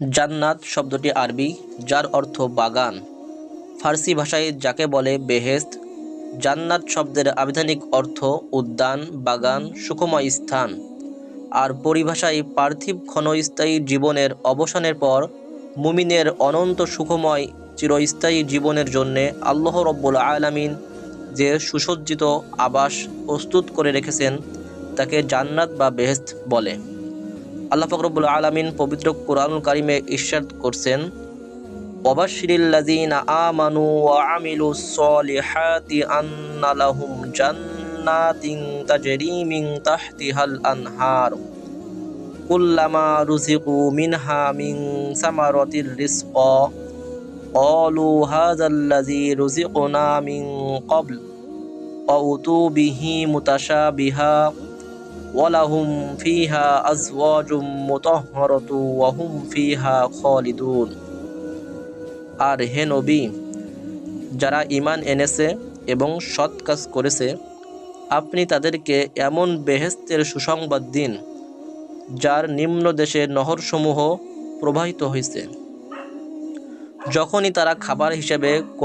জান্নাত শব্দটি আরবি, যার অর্থ বাগান। ফার্সি ভাষায় যাকে বলে বেহেস্ত জান্নাত শব্দের আবিধানিক অর্থ উদ্যান, বাগান, সুখময় স্থান। আর পরিভাষায় পার্থিব ক্ষণস্থায়ী জীবনের অবসানের পর, মুমিনের অনন্ত সুখময় চিরস্থায়ী জীবনের জন্যে আল্লাহ রব্বুল আলামিন যে সুসজ্জিত আবাস প্রস্তুত করে রেখেছেন, তাকে জান্নাত বা বেহেস্ত বলে। আল্লাহ ফকরবুল আলমিন পবিত্র কোরআনুল কারিমে ইরশাদ করছেন ওবাশিরিল্লাযীনা আমানু ওয়া আমিলুস সলিহাতি আন্না লাহুম জান্নাতিন তাজরি মিন তাহতিহাল আনহার কুল্লামা রুজিকু মিনহা মিন সামারাতির রিজকা قالوا هذا الذي رزقنا من قبل وأتوا به متشابها ওয়ালাহুম ফিহা আজওয়াজুম মুতাহহারাতু ওয়া হুম ফিহা খালিদুন। আর হে নবী, যারা ইমান এনেছে এবং সৎ কাজ করেছে, আপনি তাদেরকে এমন বেহেস্তের সুসংবাদ দিন, যার নিম্ন দেশে নহরসমূহ প্রবাহিত হয়েছে যখনই তারা খাবার হিসেবে কোনো